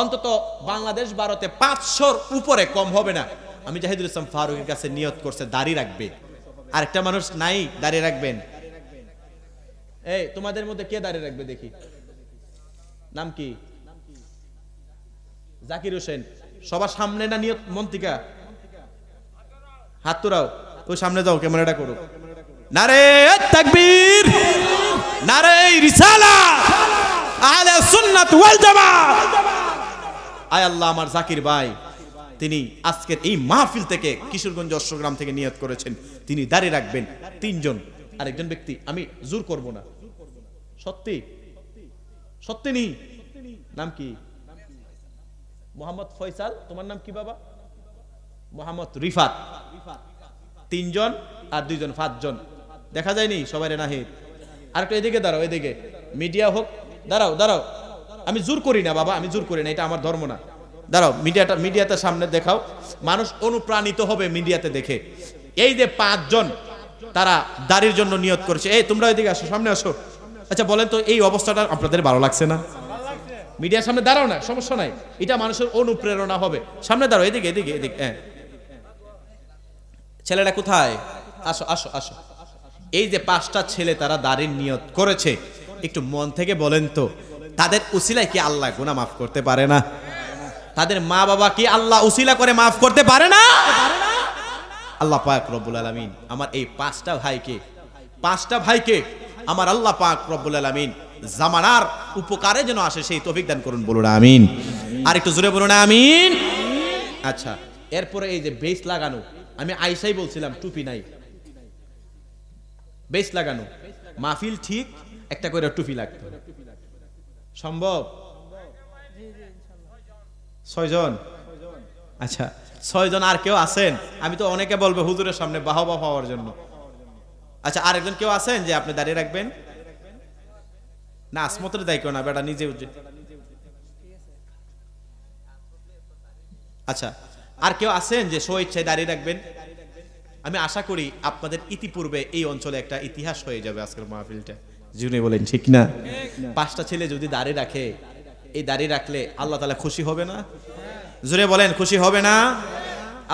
অন্তত বাংলাদেশ ভারতে পাঁচশোর উপরে কম হবে না। আমি জাহিদুল ইসলাম ফারুকের কাছে নিয়ত করছে, দাড়ি রাখবে। আরেকটা মানুষ নাই, দাড়ি রাখবেন। এই, তোমাদের মধ্যে কে দাঁড়িয়ে রাখবে দেখি? নাম কি? জাকির হোসেন। সবার সামনে না নিয়ত? মন্ত্রিকা হাত তোরাও ওই সামনে যাও, ক্যামেরাটা করো। নারে তাকবীর, নারে রিসালা। আহলে সুন্নাত ওয়াল জামাত। আয় আল্লাহ আমার জাকির ভাই। তিনি আজকের এই মাহফিল থেকে কিশোরগঞ্জ অশ্বগ্রাম থেকে নিয়ত করেছেন। তিনি দাঁড়িয়ে রাখবেন তিনজন। আরেকজন ব্যক্তি, আমি জোর করব না। সত্যি? সত্যি নি? নাম কি? মোহাম্মদ ফয়সাল। তোমার নাম কি বাবা? মোহাম্মদ রিফাত। তিনজন আর দুইজন পাঁচজন। দেখা যায়নি? সবাই নাহিদ। আর একটা এদিকে দাঁড়াও, এদিকে। মিডিয়া হোক। দাঁড়াও দাঁড়াও। আমি জোর করি না, বাবা, আমি জোর করি না, এটা আমার ধর্ম না। দাঁড়াও, মিডিয়াটা মিডিয়াতে সামনে দেখাও। মানুষ অনুপ্রাণিত হবে মিডিয়াতে দেখে। এই যে পাঁচজন তারা দাড়ির জন্য নিয়ত করেছে। এই, তোমরা ওইদিকে আসো, সামনে আসো। আচ্ছা বলেন তো, এই অবস্থাটা আপনাদের ভালো লাগছে না? মিডিয়ার সামনে দাঁড়াও না, সমস্যা নাই। এটা মানুষের অনুপ্রেরণা হবে। সামনে দাঁড়াও, এদিকে এদিকে এদিকে হ্যাঁ। ছেলেটা কোথায়? আসো আসো আসো। এই যে পাঁচটা ছেলে তারা দাড়ির নিয়ত করেছে, একটু মন থেকে বলেন তো। তাদের উসিলায় কি আল্লাহ গুনাহ মাফ করতে পারে না? তাদের মা বাবা কি আল্লাহ উসিলা করে মাফ করতে পারে না? আল্লাহ পাক রব্বুল আলামিন আমার এই পাঁচটা ভাইকে পাঁচটা ভাইকে আমার আল্লাহ পাক রব্বুল আলামিন জামানার উপকারে যেন আসে সেই তৌফিক দান করুন, বলুন আমিন। আর একটু জোরে বলুন আমিন। আচ্ছা এরপরে এই যে বেস লাগানো, আমি আইসাই বলছিলাম, টুপি নাই। বেস লাগানো। মাহফিল ঠিক, একটা করে টুপি লাগতো। সম্ভব? ছয়জন? আচ্ছা ছয়জন আর কেউ আছেন? আমি তো অনেকে বলব হুজুরের সামনে বাহবা পাওয়ার জন্য। আচ্ছা আরেকজন কেউ আছেন যে আপনি দাঁড়িয়ে রাখবেন? না আসমতের দায়িত্ব না বেটা নিজে আচ্ছা আর কেউ আছেন যে স্ব ইচ্ছায় দাঁড়িয়ে রাখবেন? আমি আশা করি আপনাদের ইতিপূর্বে এই অঞ্চলে একটা ইতিহাস হয়ে যাবে আজকের মাহফিলটা। জুনে বলেন, ঠিক না? পাঁচটা ছেলে যদি দাঁড়িয়ে রাখে, এই দাঁড়িয়ে রাখলে আল্লাহ তালা খুশি হবে না? জুড়ে বলেন, খুশি হবে না?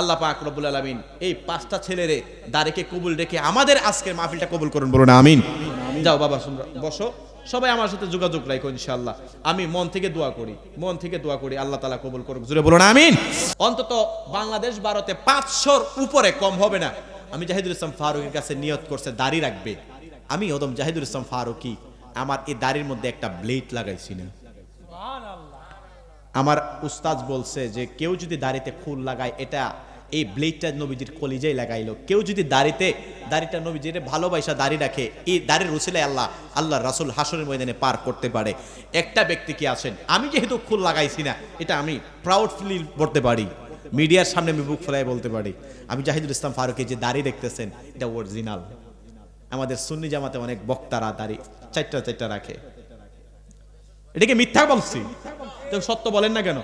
আল্লাহ পাক রব্বুল আলামিন এই পাঁচটা ছেলেরে দাঁড়িকে কবুল রেখে আমাদের আজকের মাহফিলটা কবুল করুন, বলুন, আমিন। যাও বাবা বসো। সবাই আমার সাথে যোগাযোগ রাখো ইনশাল্লাহ আমি মন থেকে দোয়া করি, মন থেকে দোয়া করি, আল্লাহ তালা কবুল করুক। জুড়ে বলুন, আমিন। অন্তত বাংলাদেশ ভারতে পাঁচশোর উপরে কম হবে না। আমি জাহিদুল ইসলাম ফারুকের কাছে নিয়ত করছে, দাড়ি রাখবে। আমি ওদম জাহিদুল ইসলাম ফারুকি। আমার এই দাড়ির মধ্যে একটা ব্লেড লাগাইছি না। আমার উস্তাদ বলছে যে, কেউ যদি দাড়িতে খুল লাগায়, এটা এই ব্লেডটা নবীজির কলিজাই লাগাইলো। কেউ যদি দাড়িতে, দাড়িটা নবীজির ভালোবাসা দাড়ি রাখে, এই দাড়ির রুসিলে আল্লাহ আল্লাহ রাসুল হাসনের ময়দানে পার করতে পারে। একটা ব্যক্তি কি আছেন? আমি যেহেতু ফুল লাগাইছি না, এটা আমি প্রাউডফুলি বলতে পারি। মিডিয়ার সামনে আমি বুক ফেলাই বলতে পারি। আমি জাহিদুল ইসলাম ফারুকে যে দাড়ি দেখতেছেন, এটা অরিজিনাল আমাদের সুন্নি জামাতে অনেক বক্তারা দাড়ি চারটা চারটা রাখে। এটাকে মিথ্যা বলছি। সত্য বলেন না কেন?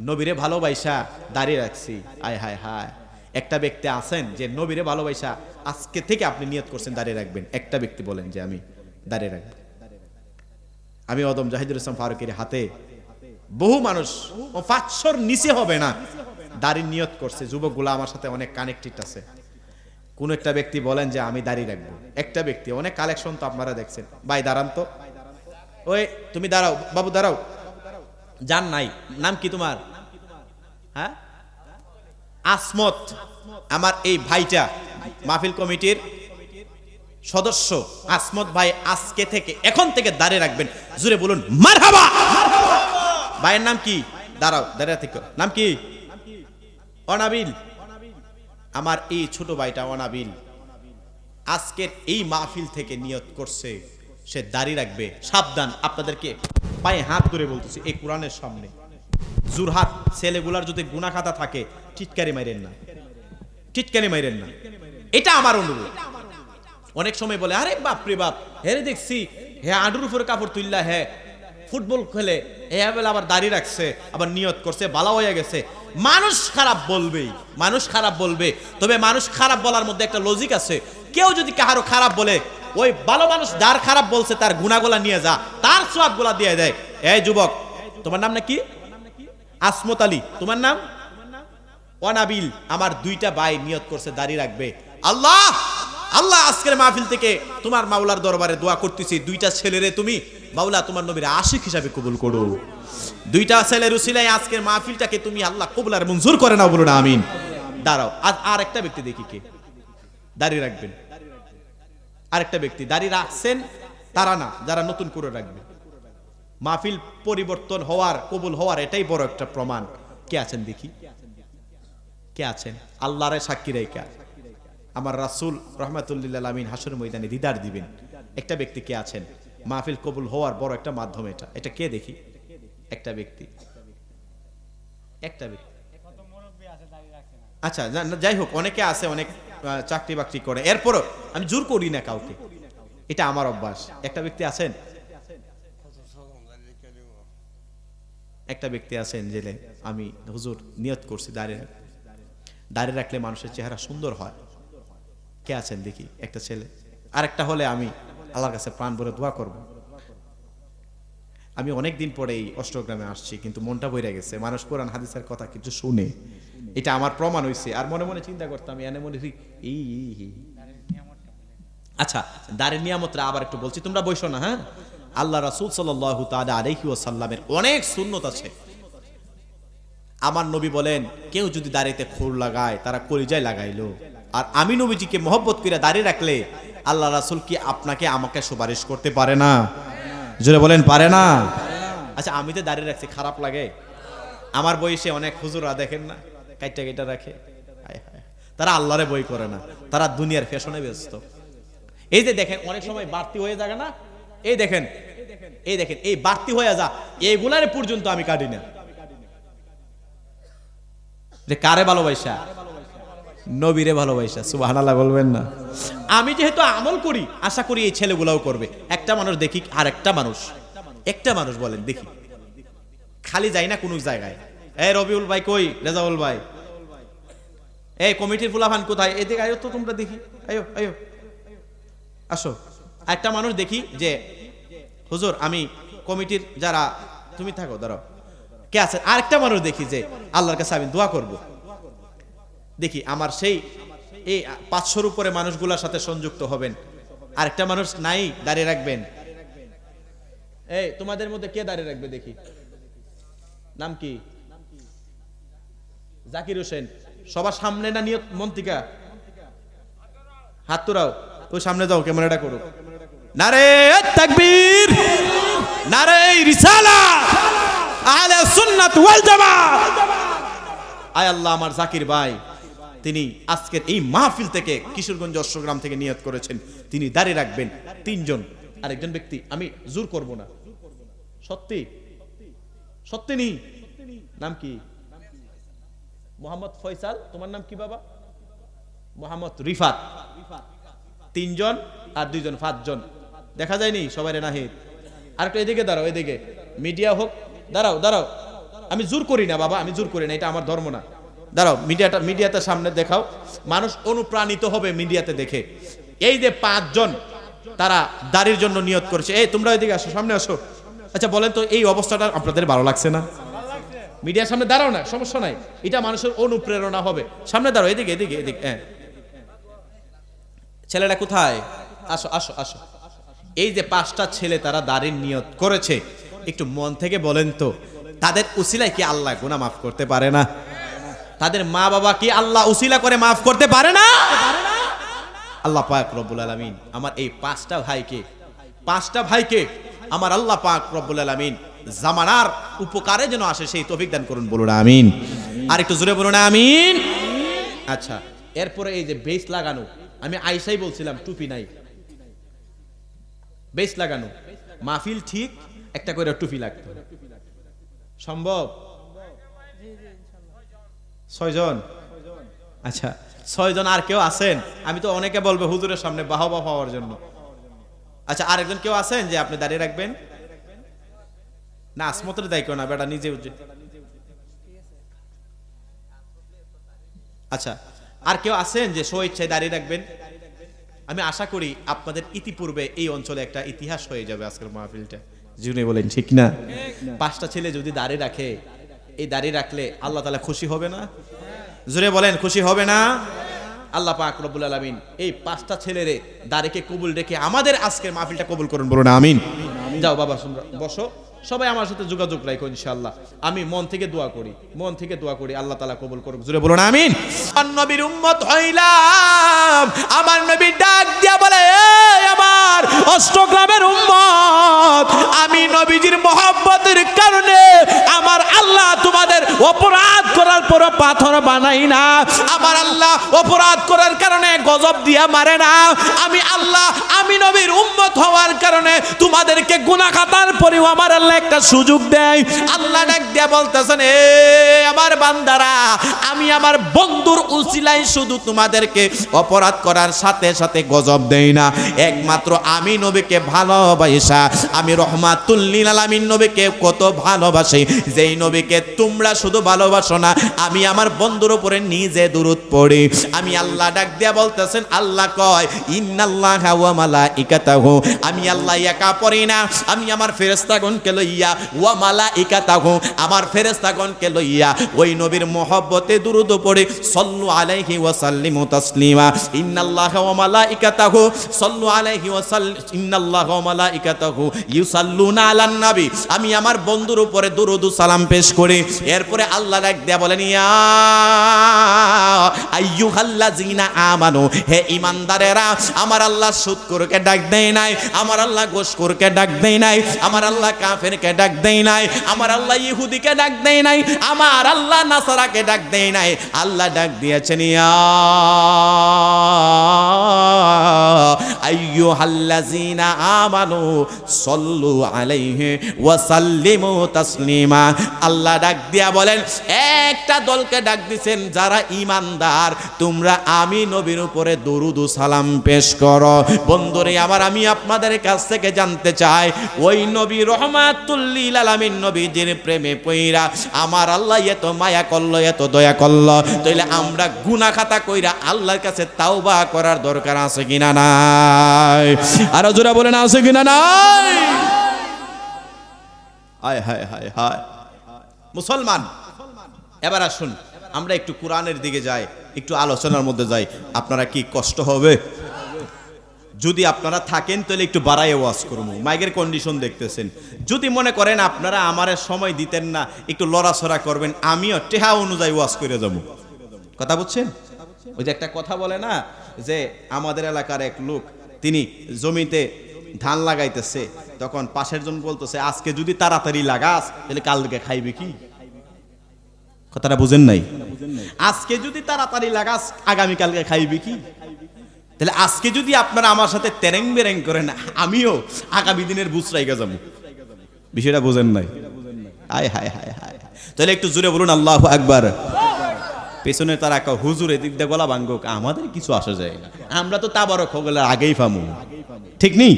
নবীরে ভালোবাসা দাঁড়িয়ে রাখছি। আয়, হায় হায়। একটা ব্যক্তি আছেন যে নবীরে ভালোবাসা আজকে থেকে আপনি নিয়ত করছেন, দাঁড়িয়ে রাখবেন। একটা ব্যক্তি বলেন যে আমি দাঁড়িয়ে রাখব। আমি অদম জাহিদুল ইসলাম ফারুকের হাতে বহু মানুষ পাঁচশোর নিচে হবে না। দাড়ির নিয়ত করছে। যুবকগুলো আমার সাথে অনেক কানেক্টেড আছে। কোন একটা ব্যক্তি বলেন যে, আমি দাঁড়িয়ে রাখব। একটা ব্যক্তি, অনেক কালেকশন তো আপনারা দেখছেন। ভাই, দাঁড়ান তো। ওই, তুমি দাঁড়াও, বাবু দাঁড়াও। যান নাই, নাম কি তোমার? হ্যাঁ? আসমত, আমার এই ভাইটা মাহফিল কমিটির সদস্য। আসমত ভাই আজকে থেকে, এখন থেকে দাঁড়িয়ে রাখবেন। জুড়ে বলুন, মারহাবা! ভাইয়ের নাম কি? দাঁড়াও, দাঁড়িয়ে থেকে নাম কি? অনাবিল। আমার এই ছোট ভাইটা অনাবিল। আজকের এই মাহফিল থেকে নিয়ত করছে, সে দাঁড়িয়ে রাখবে। সাবধান, আপনাদেরকে পায়ে হাত ধরে বলতেছি, এই কোরআনের সামনে। জুরহাট ছেলেগুলার যদি গুনা খাতা থাকে, টিটকারি মাইরেন না। টিটকারি মাইরেন না। এটা আমার অনুরোধ। অনেক সময় বলে, আরে বাপ রে বাপ, হেরে দেখছি, হে আডুর উপরে কাপড় তুললা হে ফুটবল খেলে, এ আবার দাড়ি রাখছে, আবার নিয়ত করছে, বালা হয়ে গেছে। মানুষ খারাপ বলবেই, মানুষ খারাপ বলবে। তবে মানুষ খারাপ বলার মধ্যে একটা লজিক আছে। কেউ যদি কাহারো খারাপ বলে, ওই ভালো মানুষ যার খারাপ বলছে তার গুণাগুলা নিয়ে যা, তার সোয়াবগুলা দিয়ে দেয়। এই যুবক, তোমার নাম নাকি? আসমত আলী। তোমার নাম? অনাবিল, আমার দুইটা ভাই নিয়ত করছে দাঁড়িয়ে রাখবে। আল্লাহ! আল্লাহ আজকের মাহফিল থেকে তোমার মাওলার দরবারে দোয়া করতেছি, দুইটা ছেলেরে তুমি মাওলা তোমার নবীর আশিক হিসাবে কবুল করো। দুইটা ছেলের উসিলায় আজকের মাহফিলটাকে তুমি আল্লাহ কবুল আর মঞ্জুর করে নাও বলুন, আমিন। দাঁড়াও আজ আর একটা ব্যক্তি দেখি কে? দাঁড়িয়ে রাখবেন। আরেকটা ব্যক্তি, দাঁড়িয়ে রাখছেন তারা না, যারা নতুন করে রাখবে। মাহফিল পরিবর্তন হওয়ার, কবুল হওয়ার এটাই বড় একটা প্রমাণ। কে আছেন দেখি? কে আছেন? আল্লাহরে সাক্ষী রেখা। আমার রাসূল রহমাতুল্লিল আমিন হাসর ময়দানে দিদার দিবেন। একটা ব্যক্তি কে আছেন? মাহফিল কবুল হওয়ার বড় একটা মাধ্যম এটা। এটা কে দেখি? একটা ব্যক্তি। একটা ব্যক্তি। আচ্ছা যাই হোক, অনেকে আছে, অনেক চাকরি বাকরি করে। এরপরও আমি জোর করি না কাউকে। এটা আমার অভ্যাস। একটা ব্যক্তি আছেন? একটা ব্যক্তি আছেন জেলে। আমি হুজুর নিয়ত করছি, দাঁড়িয়ে দাঁড়িয়ে রাখলে মানুষের চেহারা সুন্দর হয়। কে আছেন দেখি, একটা ছেলে। আরেকটা হলে আমি আল্লাহর কাছে প্রাণ ভরে দোয়া করব। আমি অনেক দিন পরে এই অষ্টগ্রামে আসছি, কিন্তু মনটা বইরা গেছে। মানুষ কোরআন হাদিসের কথা কিছু শুনে। এটা আমার প্রমাণ হয়েছে আর মনে মনে চিন্তা করতাম, এনে মনে এই। আচ্ছা দাঁড়ের নিয়ামতরা আবার একটু বলছি। তোমরা বইসো না হ্যাঁ? আল্লাহ রাসূল সাল্লাল্লাহু তাআলা আলাইহি ওয়াসাল্লামের অনেক সুন্নত আছে। আমার নবী বলেন, কেউ যদি দাড়িতে খুর লাগায়, তারা কলিজায় লাগাইলো। আর আমি নবীজিকে মহব্বত করে দাঁড়িয়ে রাখলে আল্লাহ রাসূল কি আপনাকে আমাকে সুপারিশ করতে পারে না? জোরে বলেন, পারে না? আচ্ছা আমি তো দাঁড়িয়ে রাখছি, খারাপ লাগে? আমার বয়সে অনেক হুজুরা দেখেন না? কাইটা কেটা রাখে। তারা আল্লাহরে বই করে না। তারা দুনিয়ার ফ্যাশনে ব্যস্ত। এই যে দেখেন, অনেক সময় বাড়তি হয়ে যাবে না? এই দেখেন এই দেখেন, এই বাড়তি হয়ে যা, এইগুলারে পর্যন্ত আমি কাটি না। যে কারে ভালোবাসা? নবীরে ভালোবাসা, সুবহানাল্লাহ বলবেন না। আমি যেহেতু আমল করি, আশা করি এই ছেলেগুলাও করবে। একটা মানুষ দেখি আর একটা মানুষ। একটা মানুষ বলেন, দেখি। খালি যাই না কোনো জায়গায়। এই রবিউল ভাই কই, রেজাউল ভাই? এই কমিটির ফুলাফান কোথায়? এদিকে আয়ো তো তোমরা দেখি। আয়ো আয়ো। আসো। একটা মানুষ দেখি যে, হুজুর, আমি কমিটির যারা, তুমি থাকো ধরো কে আছে? আরেকটা মানুষ দেখি যে, আল্লাহর কাছে আমি দোয়া করব। দেখি, আমার সেই এই পাঁচশোর উপরে মানুষগুলোর সাথে সংযুক্ত হবেন। আরেকটা মানুষ নাই, দাঁড়িয়ে রাখবেন। এই, তোমাদের মধ্যে কে দাঁড়িয়ে রাখবে দেখি? নাম কি? জাকির হোসেন। সবার সামনে না নিয়ত মন্ত্রিকা হাত তোরাও ওই সামনে যাও, ক্যামেরাটা করো। নারে তাকবীর, নারে রিসালা, আহলে সুন্নাত ওয়াল জামাত। আয় আল্লাহ, আমার জাকির ভাই। তিনি আজকের এই মাহফিল থেকে কিশোরগঞ্জ অশ্বগ্রাম থেকে নিয়ত করেছেন। তিনি দাঁড়িয়ে রাখবেন তিনজন। আরেকজন ব্যক্তি, আমি জোর করব না। সত্যি? সত্যি নি নাম কি? মোহাম্মদ ফয়সাল। তোমার নাম কি বাবা? মোহাম্মদ রিফাত। তিনজন আর দুইজন পাঁচজন। দেখা যায়নি সবাই নাহিদ? আর একটু এদিকে দাঁড়াও, এদিকে। মিডিয়া হোক। দাঁড়াও দাঁড়াও। আমি জোর করি না বাবা, আমি জোর করি না, এটা আমার ধর্ম না। দাঁড়াও, মিডিয়াটা মিডিয়াতে সামনে দেখাও। মানুষ অনুপ্রাণিত হবে মিডিয়াতে দেখে। এই যে পাঁচজন তারা দাড়ির জন্য নিয়ত করেছে। এই, তোমরা ওইদিকে আসো, সামনে আসো। আচ্ছা বলেন তো, এই অবস্থাটা আপনাদের ভালো লাগছে না? মিডিয়ার সামনে দাঁড়াও না, সমস্যা নাই। এটা মানুষের অনুপ্রেরণা হবে। সামনে দাঁড়াও, এদিকে এদিকে এদিকে হ্যাঁ। ছেলেটা কোথায়? আসো আসো আসো। এই যে পাঁচটা ছেলে তারা দাঁড়ির নিয়ত করেছে, একটু মন থেকে বলেন তো, তাদের উসিলায় কি আল্লাহ গুনাহ মাফ করতে পারে না? তাদের মা বাবা কি আল্লাহ উসিলা করে মাফ করতে পারে না? আল্লাহ পাক রব্বুল আলামিন আমার এই পাঁচটা ভাইকে পাঁচটা ভাইকে আমার আল্লাহ পাক রব্বুল আলামিন জামানার উপকারে যেন আসে সেই তৌফিক দান করুন বলুন, আমিন। আর একটু জোরে বলুন, আমিন। আচ্ছা এরপরে এই যে বেস লাগানো, আমি আইসাই বলছিলাম, টুপি নাই। বেস লাগানো। মাহফিল ঠিক, একটা করে টুপি লাগতো সম্ভব? ছয়জন আচ্ছা ছয়জন আর কেউ আছেন? আমি তো অনেকে বলব হুজুরের সামনে বাহবা পাওয়ার জন্য। আচ্ছা আরেকজন কেউ আছেন যে আপনি দাঁড়িয়ে রাখবেন? না আসমতের দায়িত্ব না বেটা নিজে আচ্ছা আর কেউ আছেন যে স্ব ইচ্ছায় দাঁড়িয়ে রাখবেন? আমি আশা করি আপনাদের ইতিপূর্বে এই অঞ্চলে একটা ইতিহাস হয়ে যাবে আজকের মাহফিলটা। বলেন ঠিক না? পাঁচটা ছেলে যদি দাড়ি রাখে এই দাড়ি রাখলে আল্লাহ তালা খুশি হবে না? জুড়ে বলেন, খুশি হবে না? আল্লাহ পাক রব্বুল আলামিন এই পাঁচটা ছেলেরে দাড়িকে কবুল রেখে আমাদের আজকের মাহফিলটা কবুল করুন বলুন, আমিন। যাও বাবা বসো। সবাই আমার সাথে যোগাযোগ রাখো ইনশাআল্লাহ। আমি মন থেকে দোয়া করি, মন থেকে দোয়া করি, আল্লাহ তালা কবুল করুক। জুড়ে বলুন, আমিন। আমার নবীর উম্মত হইলাম, আমার নবী ডাক দিয়া বলে "এই আমার অষ্টগ্রামের উম্মত। আমি নবীজির মহব্বতের কারণে আমার আল্লাহ তোমাদের অপরাধ করার পর পাথর বানাই না। আমার আল্লাহ অপরাধ করার কারণে গজব দিয়া মারে না। আমি আল্লাহ, আমি নবীর উম্মত হওয়ার কারণে তোমাদেরকে গুনাহ খাতার পরেও আমার আল্লাহ একটা সুযোগ দেয়। আল্লাহ ডাক দিয়া বলতেছেন, এ আমার বান্দারা, আমি আমার বন্ধুর উসিলাই শুধু তোমাদেরকে অপরাধ করার সাথে সাথে গজব দেই না। একমাত্র আমি নবীকে ভালোবাসা, আমি রহমাতুল্লিল আলামিন নবীকে কত ভালোবাসি। যেই নবীকে তোমরা শুধু ভালোবাসো না, আমি আমার বন্ধুর উপরে নিজে দূরত পড়ি। আমি আল্লাহ ডাক দিয়া বলতেছেন, আল্লাহ কয়, ইন্নাল্লাহ ওয়া মালাইকাতাহু। আমি আল্লাহ একা পড়ি না, আমি আমার ফেরেশতাগণকে লইয়া, ওয়া মালাইকাতাহু। আমার ফেরেশতাগণকে লইয়া ওই নবীর মহব্বতে দুরুদ পড়ে, সল্লু আলাইহি ওয়া সাল্লিমু তাসলিমা। ইন্নাল্লাহ ওয়া মালাইকাতাহু, সল্লু আলাইহি ওয়া আমি আমার বন্ধুর উপরে দুরুদু সালাম পেশ করি। এরপরে আল্লাহ ডাক দেয়া বলেন হে আমার আল্লাহ ডাক দেয় নাই, আমার আল্লাহ ডাক দেয় নাই, আমার আল্লাহ কাফেরকে ডাক দেয় নাই, আমার আল্লাহ ইহুদিকে ডাক দেয় নাই, আমার আল্লাহ ডাক দেয় নাই। আল্লাহ ডাক দিয়েছেন আইয়ুহাল্লাযিনা আমানু সল্লু আলাইহি ওয়া সাল্লিমু তাসলিমা। আল্লাহ ডাক দিয়া বলেন, একটা দলকে ডাক দিছেন যারা ঈমানদার, তোমরা আমি নবীর উপরে দরুদ সালাম পেশ করো। বন্ধুরে, আবার আমি আপনাদের কাছ থেকে জানতে চাই, ওই নবী রহমাতুল্লিল আলামিন নবীজির প্রেমে পইরা আমার আল্লাহ এত মায়া করল, এত দয়া করল, তাইলে আমরা গুনাহ খাতা কইরা আল্লাহর কাছে তাওবা করার দরকার আছে কিনা নাই। আরও জোরা বলেন, আছে কিনা নাই? হায় হায় হায় হায়। মুসলমান, এবার আসুন, আমরা একটু কোরআনের দিকে যাই, একটু আলোচনার মধ্যে যাই। আপনারা কি কষ্ট হবে? যদি আপনারা থাকেন, তাহলে একটু বাড়াই ওয়াজ করব মাইকের কন্ডিশন দেখতেছেন। যদি মনে করেন আপনারা আমার সময় দিতেন না, একটু লড়াছড়া করবেন, আমিও টেহা অনুযায়ী ওয়াজ করে যাব। কথা বুঝছেন? ওই যে একটা কথা বলে না, যে আমাদের এলাকার এক লোক তিনি জমিতে ধান লাগাইতেছে, তখন পাশের জন বলতেছে, আজকে যদি তাড়াতাড়ি লাগাস, তাহলে কালকে খাইবে কি? কথাটা বুঝেন নাই? আজকে যদি তাড়াতাড়ি লাগাস, আগামীকালকে খাইবে কি? তাহলে আজকে যদি আপনারা আমার সাথে তেরেং বেরেং করেন, আমিও আগামী দিনের বুসরাইগা যাব। বিষয়টা বোঝেন নাই? হায় হায় হায় হায় তাহলে একটু জুড়ে বলুন, আল্লাহ আকবার। পেছনে তারা কয়, হুজুর এদিক দিয়ে গলা ভাঙ্গুক আমাদের কিছু আসা যায় না। আমরা তো তাবারক হগলের আগেই ফামু। ঠিক নেই?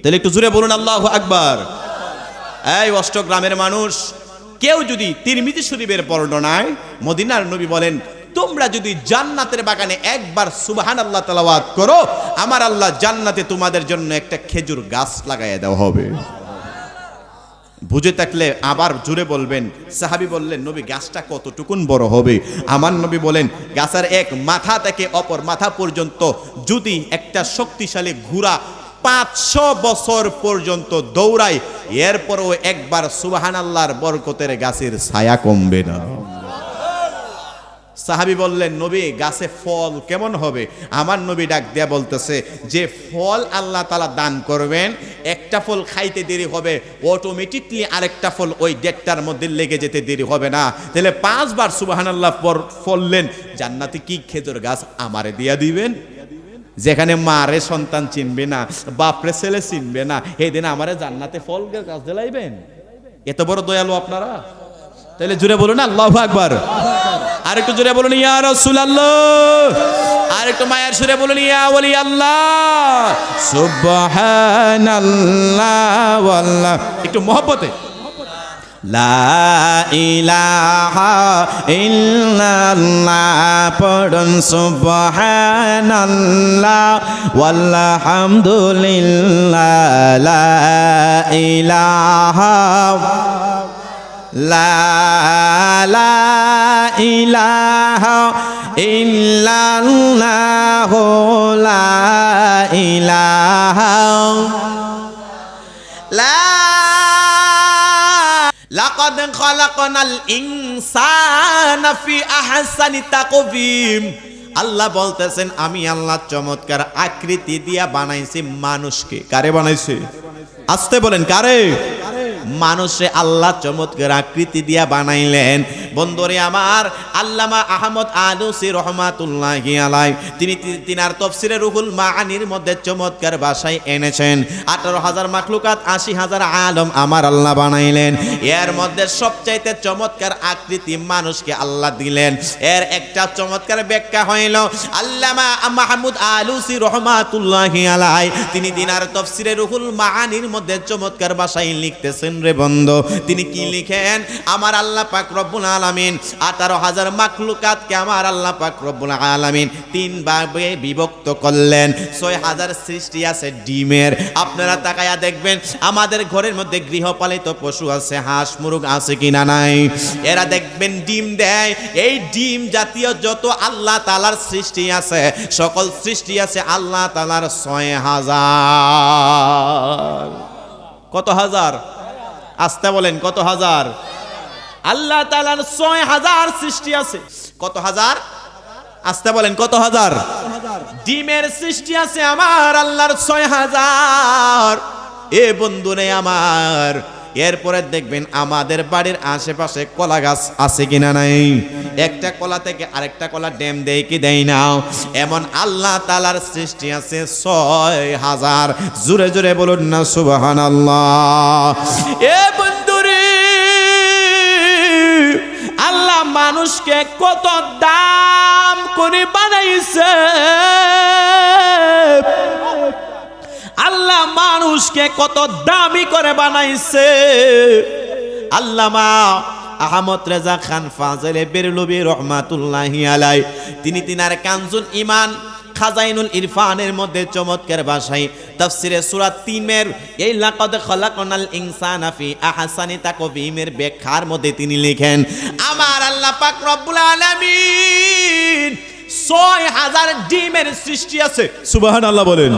তাহলে একটু জুড়ে বলুন আল্লাহ আকবার। এই অষ্ট গ্রামের মানুষ কেউ যদি তিরমিজি শরীফের বর্ণনায় মদিনার নবী বলেন তোমরা যদি জান্নাতের বাগানে একবার সুবহান আল্লাহ তালাবাদ করো আমার আল্লাহ জান্নাতে তোমাদের জন্য একটা খেজুর গাছ লাগাইয়া দেওয়া হবে। বুঝে থাকলে আবার জুড়ে বলবেন, সাহাবি বললেন, নবী, গাছটা কতটুকুন বড় হবে? আমার নবী বলেন, গাছের এক মাথা থেকে অপর মাথা পর্যন্ত যদি একটা শক্তিশালী ঘোড়া পাঁচশো বছর পর্যন্ত দৌড়ায়, এরপরও একবার সুবাহান আল্লাহর বরকতের গাছের ছায়া কমবে না। সাহাবি বললেন, নবী, গাছে ফল কেমন হবে? আমার নবী ডাক দেয়া বলতেছে, যে ফল আল্লাহ তালা দান করবেন, একটা ফল খাইতে দেরি হবে অটোমেটিকলি আরেকটা ফল ওই ডেটটার মধ্যে লেগে যেতে দেরি হবে না। তাহলে পাঁচবার সুবাহান আল্লাহ পর ফললেন, জান্নাতে কি খেজুর গাছ আমারে দিয়া দিবেন? যেখানে মারে সন্তান চিনবে না, বাপরে ছেলে চিনবে না এই দিন আমারে জান্নাতে ফল গাছ দিলাইবেন এত বড় দয়ালু আপনারা? তাহলে জুড়ে বলুন, আল্লাহ আকবার। আর একটু জোরে বলুন, ইয়া রাসূলুল্লাহ আর একটু মায়ের সুরে বলুন, ইয়া ওলি আল্লাহ সুবহানাল্লাহ ওয়াল্লাহ। একটু মহব্বতে। ওয়ালহামদুলিল্লাহ লা ইলাহা লা ইলাহা ইল্লাল্লাহ লা ইলাহা লা, লাকাদ খালাকনাল ইনসানা ফি আহসানি তাকবীম আল্লাহ বলতেছেন, আমি আল্লাহ চমৎকার আকৃতি দিয়া বানাইছি মানুষকে। কারে বানাইছে? আসতে বলেন, কারে? মানুষে আল্লাহ চমৎকার আকৃতি দিয়া বানাইলেন। বন্ধুরে আমার, আল্লামা আহমদ আলুসি রহমাতুল্লাহি আলাই তিনি তিনার তফসিরে রুহুল মাআনির মধ্যে চমৎকার ভাষায় এনেছেন। আঠারো হাজার মাখলুকাত, আশি হাজার আলম আমার আল্লাহ বানাইলেন। এর মধ্যে সবচাইতে চমৎকার আকৃতি মানুষকে আল্লাহ দিলেন। এর একটা চমৎকার ব্যাখ্যা হইল, আল্লামা মাহমুদ আলুসি রহমাতুল্লাহি আলাই তিনি দিনার তফসিরে রুহুল মাআনির মধ্যে চমৎকার ভাষায় লিখতেছেন রে বন্ধ, তিনি কি লিখেন? আমার আল্লাহ পাক রব্বুল আলামিন, আঠারো হাজার মাখলুকাতকে আমার আল্লাহ পাক রব্বুল আলামিন তিন ভাগে বিভক্ত করলেন। ছয় হাজার সৃষ্টি আছে ডিমের। আপনারা তাকায়া দেখবেন, আমাদের ঘরের মধ্যে গৃহপালিত পশু আছে, হাঁস, মুরগ আছে কিনা নাই? এরা দেখবেন ডিম দেয়। এই ডিম জাতীয় যত আল্লাহ তালার সৃষ্টি আছে, সকল সৃষ্টি আছে আল্লাহ তালার ছয় হাজার। কত হাজার? আসতে বলেন, কত হাজার? আল্লাহ তালার ছয় হাজার সৃষ্টি আছে। কত হাজার? আসতে বলেন, কত হাজার? ডিমের সৃষ্টি আছে আমার, আল্লাহর ছয় হাজার। এ বন্ধু নেই আমার এরপরে দেখবেন আমাদের বাড়ির আশেপাশে কলা গাছ আছে কিনা নাই? একটা কলা থেকে আরেকটা কলা ড্যাম দেয় কি দেয় না? এমন আল্লাহ তালার সৃষ্টি আছে ছয় হাজার। জুড়ে জুড়ে বলুন না সুবাহান আল্লাহ এ বন্ধুরে, আল্লাহ মানুষকে কত দাম করে বানাইছে। মানুষকে কত দামি করে বানাইছে। আল্লামা আহমদ রেজা খান ফাজলে বেরলবি রহমাতুল্লাহি আলাই তিনি তিনার কানজুল ইমান খাজাইনুল ইরফানের মধ্যে চমৎকার ভাষায় তাফসিরে সূরা তিনের এই লাকাদ খালাকনাল ইনসানা ফি আহসানি তাকবীমের ব্যাখ্যার মধ্যে তিনি লিখেন আমার আল্লাহ পাক রব্বুল আলামিন ছয় হাজার ডিমের সৃষ্টি আছে। সুবাহান আল্লাহ বলেন।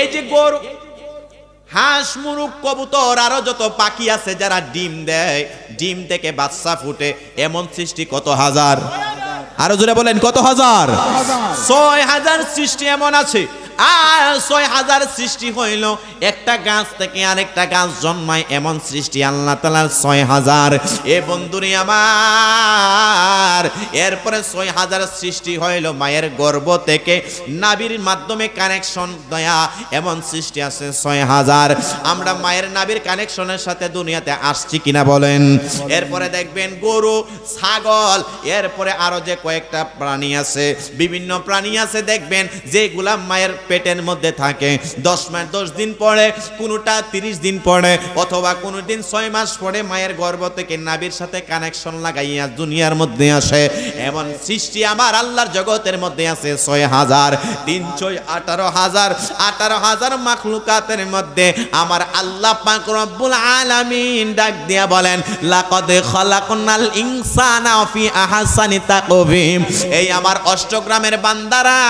এই যে গরু হাঁস মুরুগ কবুতর, আরও যত পাখি আছে যারা ডিম দেয়, ডিম থেকে বাচ্চা ফুটে, এমন সৃষ্টি কত হাজার? আরও জোরে বলেন, কত হাজার? ছয় হাজার সৃষ্টি এমন আছে। আর ছয় হাজার সৃষ্টি হইল, একটা গাছ থেকে আরেকটা গাছ জন্মায়, এমন সৃষ্টি আল্লাহ তালার ছয় হাজার। এ বন্ধুরি আমার, এরপরে ছয় হাজার সৃষ্টি হইল মায়ের গর্ভ থেকে নাবির মাধ্যমে কানেকশন দয়া, এমন সৃষ্টি আছে ছয় হাজার। আমরা মায়ের নাবির কানেকশনের সাথে দুনিয়াতে আসছি কিনা বলেন। এরপরে দেখবেন গরু, ছাগল, এরপরে আরও যে কয়েকটা প্রাণী আছে, বিভিন্ন প্রাণী আছে দেখবেন, যেগুলা মায়ের পেটের মধ্যে থাকে। দশ মাস, দশ দিন পরে, কোনোটা তিরিশ দিন পরে, অথবা কোনো দিন ছয় মাস পরে মায়ের গর্ভ থেকে নাবির সাথে কানেকশন লাগাইয়া দুনিয়ার মধ্যে আসে। এমন সৃষ্টি আমার আল্লাহর জগতের মধ্যে আছে ছয় হাজার, তিন ছয় আঠারো হাজার আঠারো হাজার মাখলুকাতের মধ্যে আমার আল্লাহ পাক রব্বুল আলামিন ডাক দিয়া বলেন লাকাদ খালাকনাল ইনসানা ফি আহসানি তাকবীম এই আমার অষ্টগ্রামের বান্দারা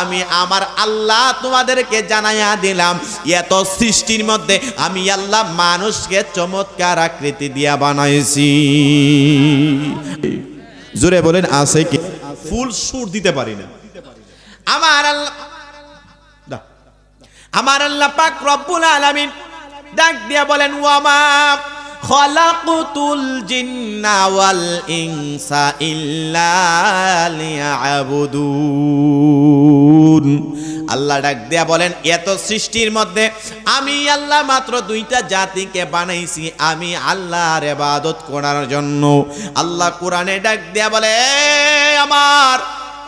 আমি আমার আল্লাহ তোমাদেরকে জানাইয়া দিলাম এত সৃষ্টির মধ্যে আমি আল্লাহ মানুষকে চমৎকার আকৃতি দিয়া বানাইছি। জোরে বলেন আছে কি? ফুল সুর দিতে পারি না। আমার আল্লাহ। আমার আল্লাহ পাক রব্বুল আলামিন ডাক দিয়া বলেন ওয়ামা খলাকুতুল জিন্না ওয়াল ইনসা ইল্লা লিয়াবুদুন। আল্লাহ ডাক দিয়া বলেন, এত সৃষ্টির মধ্যে আমি আল্লাহ মাত্র দুইটা জাতিকে বানাইছি, আমি আল্লাহর ইবাদত করার জন্য। আল্লাহ কোরআনে ডাক দিয়া বলে আমার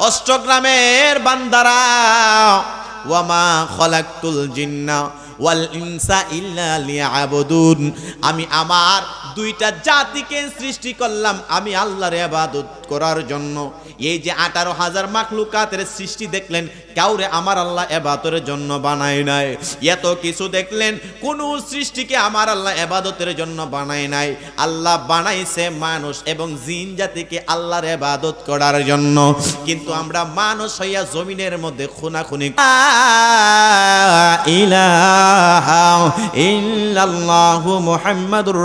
অষ্টগ্রামের বান্দারা ওয়ামা খলাকতুল জিন্না ওয়াল ইনসা ইল্লা লিয়াবুদুন। আমি আমার দুইটা জাতিকে সৃষ্টি করলাম আমি আল্লাহর ইবাদত করার জন্য। এই যে আঠারো হাজার মাখলুকাতের সৃষ্টি দেখলেন, কাউরে আমার আল্লাহ এবাদতের জন্য বানায় নাই। এত কিছু দেখলেন, কোন সৃষ্টিকে আমার আল্লাহ এবাদতের জন্য বানায় নাই। আল্লাহ বানাইছে মানুষ এবং জিন জাতিকে আল্লাহর এবাদত করার জন্য। কিন্তু আমরা মানুষ হইয়া জমিনের মধ্যে খুনাখুনি ইলাহা ইল্লাল্লাহু মুহাম্মাদুর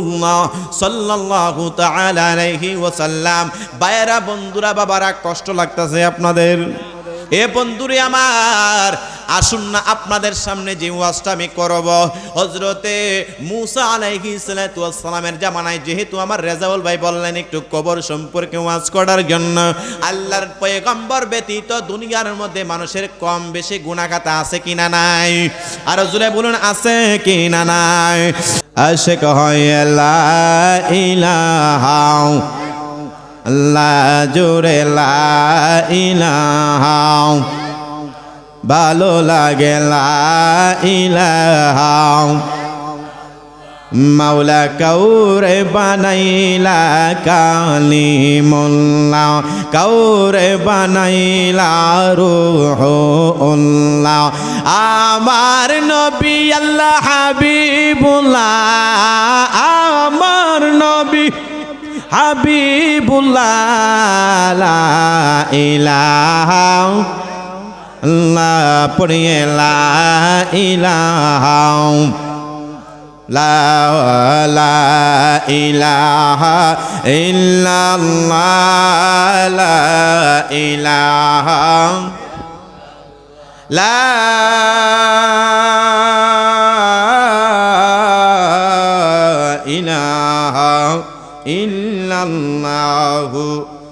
রাসূলুল্লাহ সাল্লাল্লাহু তাআলা আলাইহি ওয়াসাল্লাম। বাইরা বন্ধুরা বাবারা কষ্ট লাগতেছে আপনাদের। এ বন্ধুরে আমার আসুন না আপনাদের সামনে যে ওয়াজটা আমি করব। হজরতে মুসা আলাইহি সালামের জামানায় যেহেতু আমার রেজাউল ভাই বললেন একটু কবর সম্পর্কে ওয়াজ করার জন্য, আল্লাহর পয়গম্বর ব্যতীত দুনিয়ার মধ্যে মানুষের কম বেশি গুণাখাতা আছে কিনা নাই? আর জুড়ে বলুন, আছে কিনা নাই? আশেক হয়, লা ইলাহা আল্লাহ জোরে লা ইলাহা ভালো লাগে মাওলা কাউরে বানাইলা কালিমুল্লা কাউরে বানাইলা রুহুল্লাহ। আমার নবী আল্লাহ হাবিবুল্লাহ, আমার নবী হাবিবুল্লাহ, লা ইলাহা আল্লাহ পড়িয়ে লা ইলাহা লা লা ইলাহা ইল্লাল্লাহ লা ইলাহা লা ইলাহা ইল্লাল্লাহু